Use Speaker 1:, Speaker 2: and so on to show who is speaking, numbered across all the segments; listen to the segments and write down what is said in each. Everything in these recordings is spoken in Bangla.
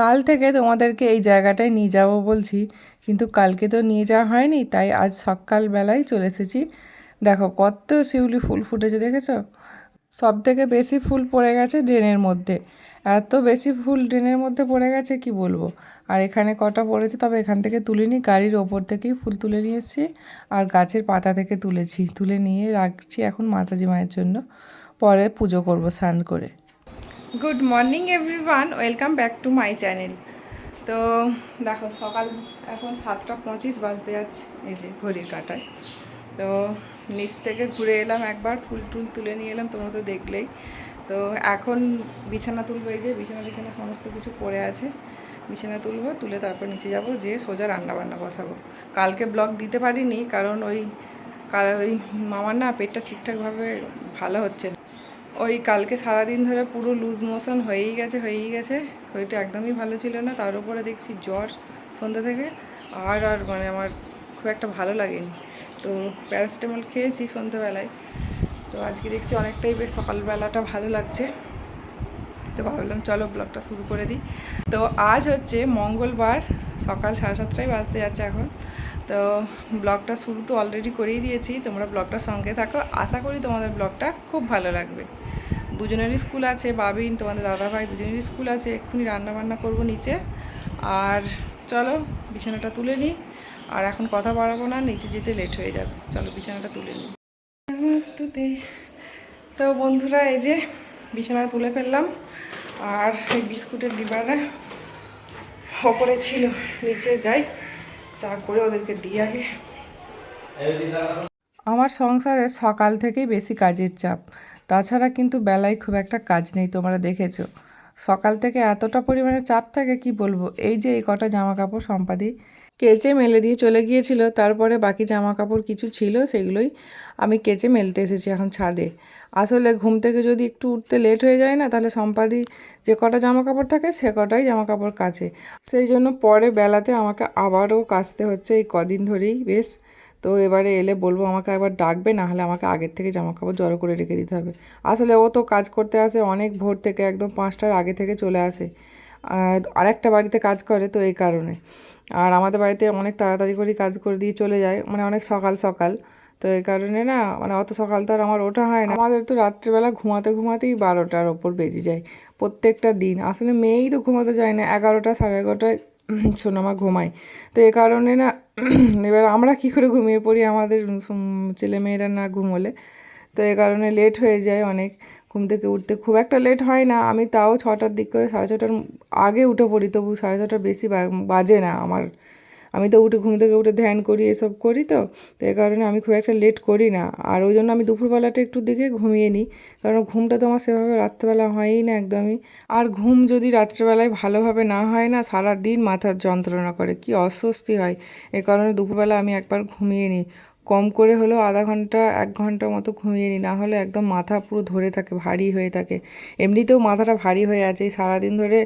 Speaker 1: কাল থেকে তোমাদেরকে এই জায়গাটায় নিয়ে যাব বলছি, কিন্তু কালকে তো নিয়ে যাওয়া হয়নি, তাই আজ সকালবেলায় চলে এসেছি। দেখো কত শিউলি ফুল ফুটেছে, দেখেছ? সব থেকে বেশি ফুল পড়ে গেছে ড্রেনের মধ্যে। এত বেশি ফুল ড্রেনের মধ্যে পড়ে গেছে, কি বলব? আর এখানে কটা পড়েছে, তবে এখান থেকে তুলিনি গাড়ির ওপর থেকেই ফুল তুলে নিয়ে এসেছি, আর গাছের পাতা থেকে তুলেছি, তুলে নিয়ে রাখছি এখন মাতাজি মায়ের জন্য, পরে পুজো করব স্নান করে। Good morning everyone welcome back to my channel তো দেখো, সকাল এখন সাতটা পঁচিশ বাজতে যাচ্ছে, এই যে ঘড়ির কাটায়। তো নিচ থেকে ঘুরে এলাম একবার, ফুল টুল তুলে নিয়ে এলাম, তোমরা তো দেখলেই। তো এখন বিছানা তুলবো, এই যে বিছানা বিছানা সমস্ত কিছু পড়ে আছে। বিছানা তুলবো, তুলে তারপর নিচে যাব যে সোজা রান্না বান্না বসাবো। কালকে ব্লগ দিতে পারিনি, কারণ ওই কাল ওই মামার না পেটটা ঠিকঠাকভাবে ভালো হচ্ছে না। ওই কালকে সারাদিন ধরে পুরো লুজ মোশন হয়েই গেছে হয়েই গেছে। শরীরটা একদমই ভালো ছিল না, তার উপরে দেখছি জ্বর সন্ধ্যা থেকে। আর আর মানে আমার খুব একটা ভালো লাগেনি। তো প্যারাসিটামল খেয়েছি সন্ধ্যাবেলায়। তো আজকে দেখছি অনেকটাই বেশ সকালবেলাটা ভালো লাগছে। তো ভাবলাম চলো ব্লগটা শুরু করে দিই। তো আজ হচ্ছে মঙ্গলবার, সকাল সাড়ে সাতটায় বাজতে যাচ্ছে এখন। তো ব্লগটা শুরু তো অলরেডি করেই দিয়েছি। তোমরা ব্লগটার সঙ্গে থাকো। আশা করি তোমাদের ব্লগটা খুব ভালো লাগবে। দুজনেরই স্কুল আছে, বাবিন, তোমাদের দাদা ভাই দুজনেরই স্কুল আছে, এক্ষুনি রান্না বান্না করব নিচে। আর চলো, বিছানাটা তুলে নিই। আর এখন কথা বাড়াবো না, নিচে যেতে লেট হয়ে যাবে। চলো, বিছানাটা তুলে নিই। নমস্তুতে তো বন্ধুরা, এই যে বিছানা তুলে ফেললাম। আর এই বিস্কুটের ডিবাটা ওপরে ছিল, নিচে যাই। চা করে ওদেরকে দিয়ে আগে। আমার সংসারে সকাল থেকেই বেশি কাজের চাপ। তাছাড়া কিন্তু বেলায় খুব একটা কাজ নেই, তোমরা দেখেছ। সকাল থেকে এতটা পরিমাণে চাপ থাকে, কি বলব? এই যে এই কটা জামা কাপড় সম্পাদি কেচে মেলে দিয়ে চলে গিয়েছিল, তারপরে বাকি জামা কাপড় কিছু ছিল, সেগুলোই আমি কেচে মেলতে এসেছি এখন ছাদে। আসলে ঘুম থেকে যদি একটু উঠতে লেট হয়ে যায় না, তাহলে সম্পাদি যে কটা জামা কাপড় থাকে, সে কটাই জামা কাপড় কাছে সেই জন্য পরে বেলাতে আমাকে আবারও কাচতে হচ্ছে এই কদিন ধরেই, বেশ। তো এবারে এলে বলব আমাকে একবার ডাকবে না হলে আমাকে আগের থেকে জামা কাপড় জড়ো করে রেখে দিতে হবে। আসলে ও তো কাজ করতে আসে, অনেক ভোর থেকে একদম পাঁচটার আগে থেকে চলে আসে। আরেকটা বাড়িতে কাজ করে তো এই কারণে। আর আমাদের বাড়িতে অনেক তাড়াতাড়ি করে কাজ করে দিয়ে চলে যায় মানে অনেক সকাল সকাল। তো এই কারণে না মানে অত সকাল তো আর আমার ওঠা হয় না। আমাদের তো রাত্রিবেলা ঘুমাতে ঘুমাতেই বারোটার ওপর বেজে যায়, প্রত্যেকটা দিন। আসলে মেয়েই তো ঘুমাতে যায় না, এগারোটা সাড়ে এগারোটায় সোনামা ঘুমায়। তো এ কারণে না এবার আমরা কী করে ঘুমিয়ে পড়ি? আমাদের ছেলেমেয়েরা না ঘুমোলে। তো এ কারণে লেট হয়ে যায় অনেক। ঘুম থেকে উঠতে খুব একটা লেট হয় না। আমি তাও ছটার দিক করে সাড়ে ছটার আগে উঠে পড়ি, তবু সাড়ে ছটার বেশি বাজে না আমার। আমি তো উঠে ঘুম থেকে উঠে ধ্যান করি, এসব করি তো। তো এই কারণে আমি খুব একটা লেট করি না। আর ওই জন্য আমি দুপুরবেলাটা একটু দিকে ঘুমিয়ে নিই। কারণ ঘুমটা তো আমার সেভাবে রাত্রেবেলা হয়ই না একদমই। আর ঘুম যদি রাত্রেবেলায় ভালোভাবে না হয় না সারা দিন মাথার যন্ত্রণা করে, কি অস্বস্তি হয়। এ কারণে দুপুরবেলা আমি একবার ঘুমিয়ে নিই। কম করে হলেও আধা ঘণ্টা, এক ঘণ্টা মতো ঘুমিয়ে নিই। না হলে একদম মাথা পুরো ধরে থাকে, ভারী হয়ে থাকে। এমনিতেও মাথাটা ভারী হয়ে আছে। এই সারাদিন ধরে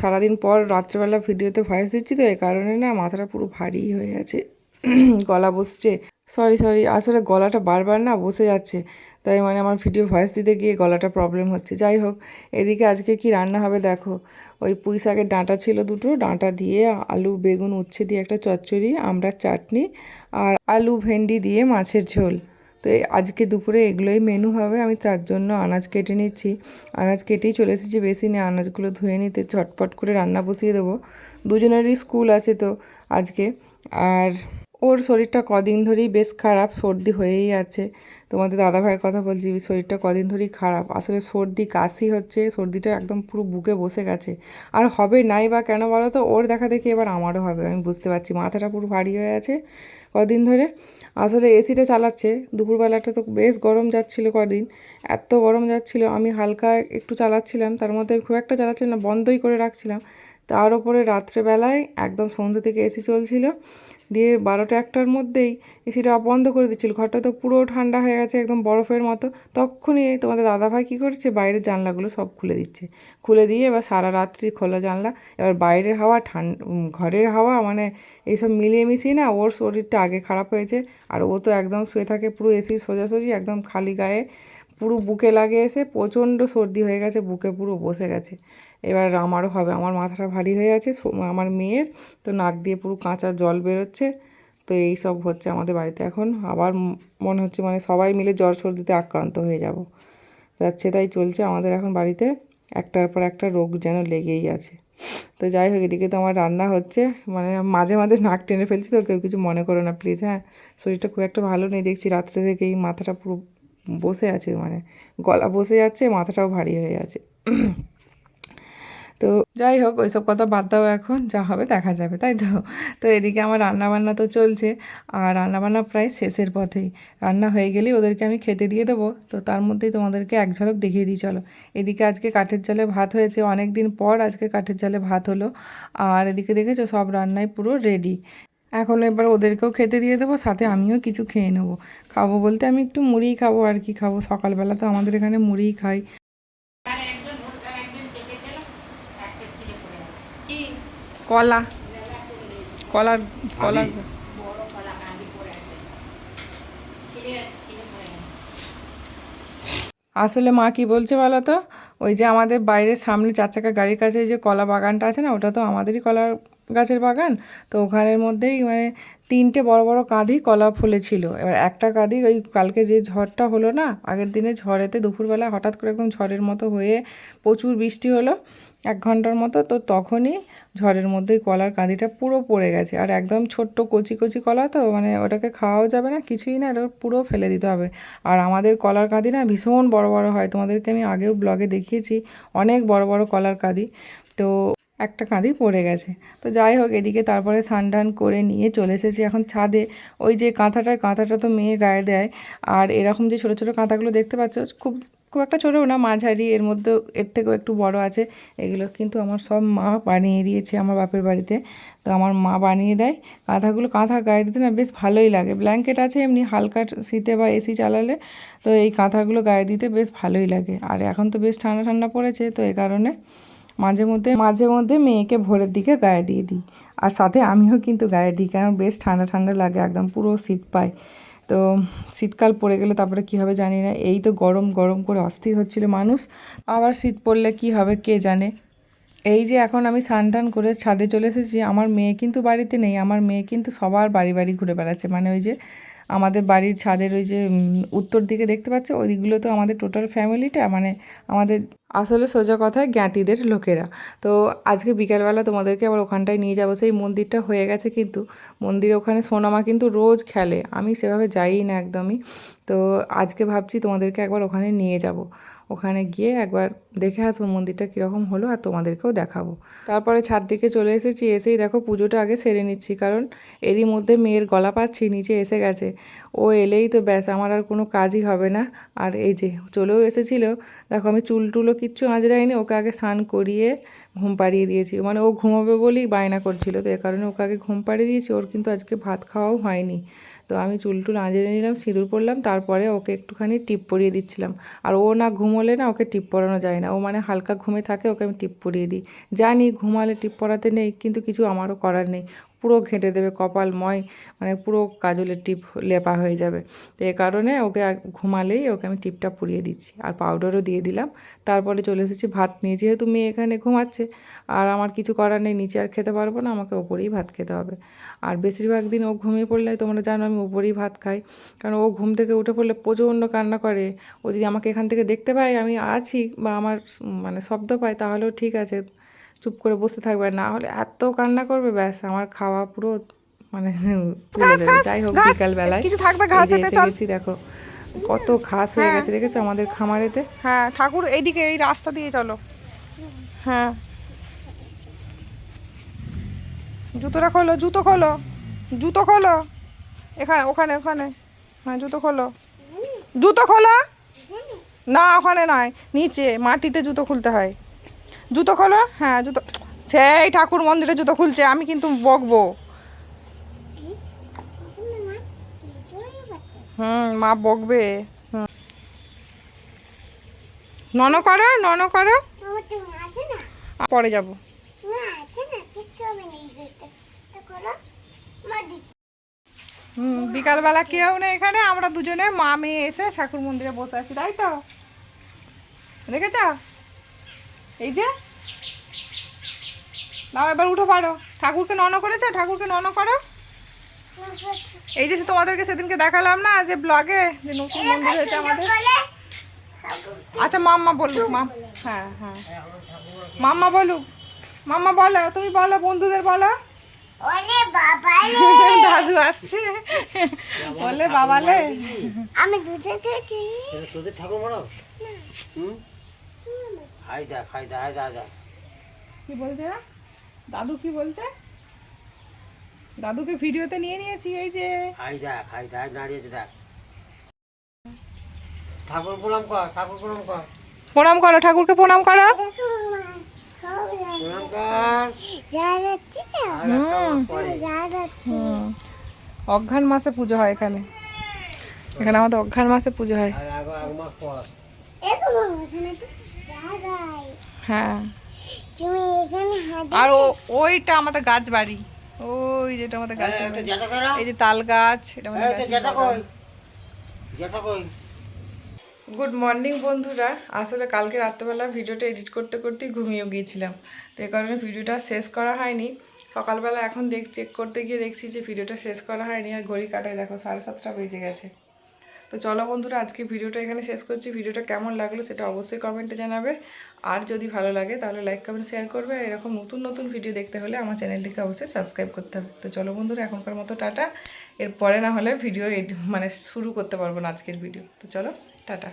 Speaker 1: সারাদিন পর রাত্রেবেলা ভিডিওতে ভয়েস দিচ্ছি তো এই কারণে না মাথাটা পুরো ভারী হয়ে আছে। গলা বসছে। সরি সরি আসলে গলাটা বারবার না বসে যাচ্ছে। তাই মানে আমার ভিডিও ভয়েস দিতে গিয়ে গলাটা প্রবলেম হচ্ছে। যাই হোক, এদিকে আজকে কি রান্না হবে দেখো। ওই পুঁই শাকের ডাঁটা ছিল দুটো, ডাঁটা দিয়ে আলু, বেগুন, উচ্ছে দিয়ে একটা চচ্চড়ি, আমরা চাটনি আর আলু ভেন্ডি দিয়ে মাছের ঝোল। তো আজকে দুপুরে এগুলোই মেনু হবে, আমি তার জন্য আনাজ কেটে নিচ্ছি। আনাজ কেটেই চলে এসেছি বেশি নিয়ে আনাজগুলো ধুয়ে নিতে ঝটপট করে রান্না বসিয়ে দেবো। দুজনেরই স্কুল আছে তো আজকে। আর ওর শরীরটা কদিন ধরেই বেশ খারাপ, সর্দি হয়েই আছে। তোমাদের দাদা ভাইয়ের কথা বলছি, শরীরটা কদিন ধরেই খারাপ। আসলে সর্দি, কাশি হচ্ছে, সর্দিটা একদম পুরো বুকে বসে গেছে। আর হবে নাই বা কেন বলো তো, ওর দেখা দেখি এবার আমারও হবে, আমি বুঝতে পারছি। মাথাটা পুরো ভারী হয়ে আছে কদিন ধরে। আসলে এসিটা চালাচ্ছে, দুপুরবেলাটা তো বেশ গরম যাচ্ছিল কদিন। এত গরম যাচ্ছিল, আমি হালকা একটু চালাচ্ছিলাম, তার মধ্যে খুব একটা চালাচ্ছিলাম না, বন্ধই করে রাখছিলাম। তার উপরে রাত্রেবেলায় একদম সন্ধ্যে থেকে এসি চলছিল। দিয়ে বারোটা একটার মধ্যেই এসিটা বন্ধ করে দিচ্ছিল। ঘরটা তো পুরো ঠান্ডা হয়ে গেছে, একদম বরফের মতো। তখনই তোমাদের দাদাভাই কী করছে? বাইরের জানলাগুলো সব খুলে দিচ্ছে। খুলে দিয়ে এবার সারা রাত্রি খোলা জানলা, এবার বাইরের হাওয়া ঠান্ডা ঘরের হাওয়া মানে এইসব মিলিয়ে মিশিয়ে না ওর শরীরটা আগে খারাপ হয়েছে। আর ও তো একদম শুয়ে থাকে পুরো এসি সোজাসুজি, একদম খালি গায়ে, পুরো বুকে লাগে এসে প্রচণ্ড সর্দি হয়ে গেছে, বুকে পুরো বসে গেছে। এবার আমারও হবে। আমার মাথাটা ভারী হয়ে আছে আমার মেয়ের, তো নাক দিয়ে পুরো কাঁচা জল বেরোচ্ছে। তো এই সব হচ্ছে আমাদের বাড়িতে। এখন আবার মনে হচ্ছে মানে সবাই মিলে জ্বর সর্দিতে আক্রান্ত হয়ে যাব। যাচ্ছে তাই চলছে আমাদের এখন বাড়িতে। একটার পর একটা রোগ যেন লেগেই আছে। তো যাই হোক, এদিকে তো আমার রান্না হচ্ছে। মানে মাঝে মাঝে নাক টেনে ফেলছি তো, কেউ কিছু মনে করো না প্লিজ হ্যাঁ। শরীরটা খুব একটা ভালো নেই, দেখছি রাত্রে থেকেই মাথাটা পুরো বসে আছে মানে গলা বসে যাচ্ছে, মাথাটাও ভারী হয়ে আছে। তো যাই হোক, ওইসব কথা বাদ দাও এখন, যা হবে দেখা যাবে, তাই তো? তো এদিকে আমার রান্নাবান্না তো চলছে, আর রান্নাবান্না প্রায় শেষের পথেই। রান্না হয়ে গেলেই ওদেরকে আমি খেতে দিয়ে দেবো, তো তার মধ্যেই তোমাদেরকে এক ঝলক দেখিয়ে দিই, চলো। এদিকে আজকে কাঠের জালে ভাত হয়েছে অনেক দিন পর আজকে কাঠের জালে ভাত হলো, আর এদিকে দেখেছ সব রান্নাই পুরো রেডি এখন এবার ওদেরকেও খেতে দিয়ে দেবো, সাথে আমিও কিছু খেয়ে নেব। খাব বলতে আমি একটু মুড়িই খাব আর কি খাব, সকালবেলা তো আমাদের এখানে মুড়িই খাই। কলা। কলার কলার আসলে মা কি বলছে বলো তো? ওই যে আমাদের বাইরের সামনে চার চাকা গাড়ির কাছে যে কলা বাগানটা আছে না ওটা তো আমাদেরই কলার গাছের বাগান। তো ওখানের মধ্যেই মানে তিনটে বড় বড় কাঁধি কলা ফলেছিল। এবার একটা কাঁধি ওই কালকে যে ঝড়টা হলো না আগের দিনে ঝড়েতে দুপুরবেলা হঠাৎ করে একদম ঝড়ের মতো হয়ে প্রচুর বৃষ্টি হলো। এক ঘণ্টার মতো, তো তখনই ঝড়ের মধ্যেই কলার কাঁদিটা পুরো পড়ে গেছে। আর একদম ছোট্ট কচি কচি কলা তো মানে ওটাকে খাওয়াও যাবে না, কিছুই না, এটা পুরো ফেলে দিতে হবে। আর আমাদের কলার কাঁদি না ভীষণ বড় বড় হয়, তোমাদেরকে আমি আগেও ব্লগে দেখিয়েছি, অনেক বড় বড় কলার কাঁদি। তো একটা কাঁদি পড়ে গেছে। তো যাই হোক, এদিকে তারপরে স্নান করে নিয়ে চলে এসেছি এখন ছাদে। ওই যে কাঁথাটা কাঁথাটা তো মেয়ে গায়ে দেয়। আর এরকম যে ছোটো ছোটো কাঁথাগুলো দেখতে পাচ্ছ, খুব খুব একটা ছোটোও না, মাঝারি, এর মধ্যেও এর থেকেও একটু বড় আছে। এগুলো কিন্তু আমার সব মা বানিয়ে দিয়েছে আমার বাপের বাড়িতে। তো আমার মা বানিয়ে দেয়। কাঁথাগুলো কাঁথা গায়ে দিতে না বেশ ভালোই লাগে। ব্ল্যাঙ্কেট আছে এমনি হালকা শীতে বা এসি চালালে, তো এই কাঁথাগুলো গায়ে দিতে বেশ ভালোই লাগে। আর এখন তো বেশ ঠান্ডা ঠান্ডা পড়েছে, তো এই কারণে মাঝে মধ্যে মাঝে মধ্যে মেয়েকে ভোরের দিকে গায়ে দিয়ে দিই। আর সাথে আমিও কিন্তু গায়ে দিই, কারণ বেশ ঠান্ডা ঠান্ডা লাগে, একদম পুরো শীত পায়। তো শীতকাল পড়ে গেলে তারপরে কী হবে জানি না। এই তো গরম গরম করে অস্থির হচ্ছিল মানুষ। আবার শীত পড়লে কি হবে কে জানে? এই যে এখন আমি স্নান টান করে ছাদে চলে এসেছি, আমার মেয়ে কিন্তু বাড়িতে নেই, আমার মেয়ে কিন্তু সবার বাড়ি বাড়ি ঘুরে বেড়াচ্ছে। মানে ওই যে আমাদের বাড়ির ছাদের ওই যে উত্তর দিকে দেখতে পাচ্ছ? ওইগুলো তো আমাদের টোটাল ফ্যামিলিটা মানে আমাদের আসলে সোজা কথায় জ্ঞাতিদের লোকেরা। তো আজকে বিকালবেলা তোমাদেরকে আবার ওখানটায় নিয়ে যাব। সেই মন্দিরটা হয়ে গেছে কিন্তু, মন্দিরে ওখানে সোনামা কিন্তু রোজ খেলে। আমি সেভাবে যাই না একদমই। তো আজকে ভাবছি তোমাদেরকে একবার ওখানে নিয়ে যাব। ওখানে গিয়ে একবার দেখে আসব মন্দিরটা কীরকম হলো আর তোমাদেরকেও দেখাবো। তারপরে ছাদ দিকে চলে এসেছি, এসেই দেখো পুজোটা আগে সেরে নিচ্ছি, কারণ এরই মধ্যে মেয়ের গলা পাচ্ছি, নিচে এসে গেছে। ও এলেই তো ব্যাস, আমার আর কোনো কাজই হবে না। আর এই যে চলেও এসেছিল, দেখো আমি চুল টুলও কিচ্ছু আঁচড়াইনি, ওকে আগে স্নান করিয়ে ঘুম পাড়িয়ে দিয়েছি। মানে ও ঘুমাবে বলেই বায়না করছিল, তো এ কারণে ওকে আগে ঘুম পাড়িয়ে দিয়েছি, ওর কিন্তু আজকে ভাত খাওয়াও হয়নি। তো আমি চুল টুল আঁচড়ে নিলাম, সিঁদুর পরলাম, তারপরে ওকে একটুখানি টিপ পরিয়ে দিচ্ছিলাম। আর ও না ঘুমোলে না ওকে টিপ পরানো যায় না। ও মানে হালকা ঘুমে থাকে, ওকে আমি টিপ পরিয়ে দিই। জানি ঘুমালে টিপ পরাতে নেই, কিন্তু কিছু আমারও করার নেই। পুরো ঘেঁটে দেবে কপালময় মানে পুরো কাজলের টিপ লেপা হয়ে যাবে। তো এ কারণে ওকে ঘুমালেই ওকে আমি টিপটা পরিয়ে দিচ্ছি। আর পাউডারও দিয়ে দিলাম। তারপরে চলে এসেছি ভাত নিয়ে। যেহেতু মেয়ে এখানে ঘুমাচ্ছে, আর আমার কিছু করার নেই, নিচে আর খেতে পারব না, আমাকে ওপরেই ভাত খেতে হবে। আর বেশিরভাগ দিন ও ঘুমিয়ে পড়লে, তোমরা জানো আমি ওপরেই ভাত খাই। কারণ ও ঘুম থেকে উঠে পড়লে প্রচণ্ড কান্না করে। ও যদি আমাকে এখান থেকে দেখতে পায়, আমি আছি বা আমার মানে শব্দ পায়, তাহলেও ঠিক আছে। চুপ করে বসে থাকবে না হলে এত কান্না করবে ব্যাস আমার খাওয়া পুরো মানে তুলে দেবে যাই হোক বিকাল বেলায়
Speaker 2: কিছু থাকবে ঘাস
Speaker 1: এসে গেছি দেখো কত ঘাস হয়ে গেছে দেখেছ? আমাদের খামারেতে।
Speaker 2: হ্যাঁ ঠাকুর এইদিকে এই রাস্তা দিয়ে চলো। হ্যাঁ। জুতোটা খোলো জুতো খোলো। জুতো খোলো। এখানে ওখানে ওখানে। হ্যাঁ জুতো খোলো। জুতো খোলা। না ওখানে নয় নিচে মাটিতে জুতো খুলতে হয়। জুতো খোলো। হ্যাঁ জুতো, সেই ঠাকুর মন্দিরে জুতো খুলছে, আমি কিন্তু বকবো। হুম, মা বকবে। নন করো নন করো। পরে যাব। হুম, বিকালবেলা কেউ নেই এখানে, আমরা দুজনে, মা, মেয়ে এসে ঠাকুর মন্দিরে বসে আছি, তাই তো? দেখেছ? এই যে। নাও এবার উঠো পারো। ঠাকুরকে নন করেছে? ঠাকুরকে নন করো? এই যে তোমাদেরকে সেদিনকে দেখালাম না যে ব্লগে যে নতুন মন্দির হয়েছে আমাদের। আচ্ছা মাম্মা বলুক মাম হ্যাঁ হ্যাঁ। মাম্মা বলুক। মাম্মা বলো তুমি বলো বন্ধুদের বলো। দাদু আসছে। বলে বাবালে।
Speaker 3: আমি দুধে
Speaker 4: ঠাকুর দেখ হাই দেখ দেখ
Speaker 2: কি বলছে? দাদু কি বলছে? দাদুকে ভিডিওতে নিয়ে নিয়েছি এই যে।
Speaker 4: হাই দেখ হাই দেখ দাঁড়িয়েছে দেখ। ঠাকুর প্রণাম কর ঠাকুর প্রণাম কর।
Speaker 2: প্রণাম করো ঠাকুরকে প্রণাম করো। অঘ্রান মাসে পুজো হয় এখানে। এখানে আমাদের অঘ্রান মাসে পুজো হয়। হ্যাঁ।
Speaker 3: তুমি এখানে
Speaker 2: আর ও ওইটা আমাদের গাছ বাড়ি। ওই যেটা আমাদের গাছ এই যে তাল গাছ এটা আমাদের
Speaker 4: কই
Speaker 1: গুড মর্নিং বন্ধুরা। আসলে কালকে রাত্রেবেলা ভিডিওটা এডিট করতে করতেই ঘুমিয়ে গিয়েছিলাম। তো এই কারণে ভিডিওটা শেষ করা হয়নি। সকালবেলা এখন দেখ চেক করতে গিয়ে দেখছি যে ভিডিওটা শেষ করা হয়নি আর ঘড়ি কাটায় দেখো সাড়ে সাতটা বেজে গেছে। তো চলো বন্ধুরা, আজকে ভিডিওটা এখানে শেষ করছি। ভিডিওটা কেমন লাগল সেটা অবশ্যই কমেন্টে জানাবে। আর যদি ভালো লাগে তাহলে লাইক কমেন্ট শেয়ার করবে। এরকম নতুন নতুন ভিডিও দেখতে হলে আমার চ্যানেলটিকে অবশ্যই সাবস্ক্রাইব করতে হবে। তো চলো বন্ধুরা, এখনকার মতো টাটা। এরপরে না হলে ভিডিও মানে শুরু করতে পারব না আজকের ভিডিও তো চলো, টাটা।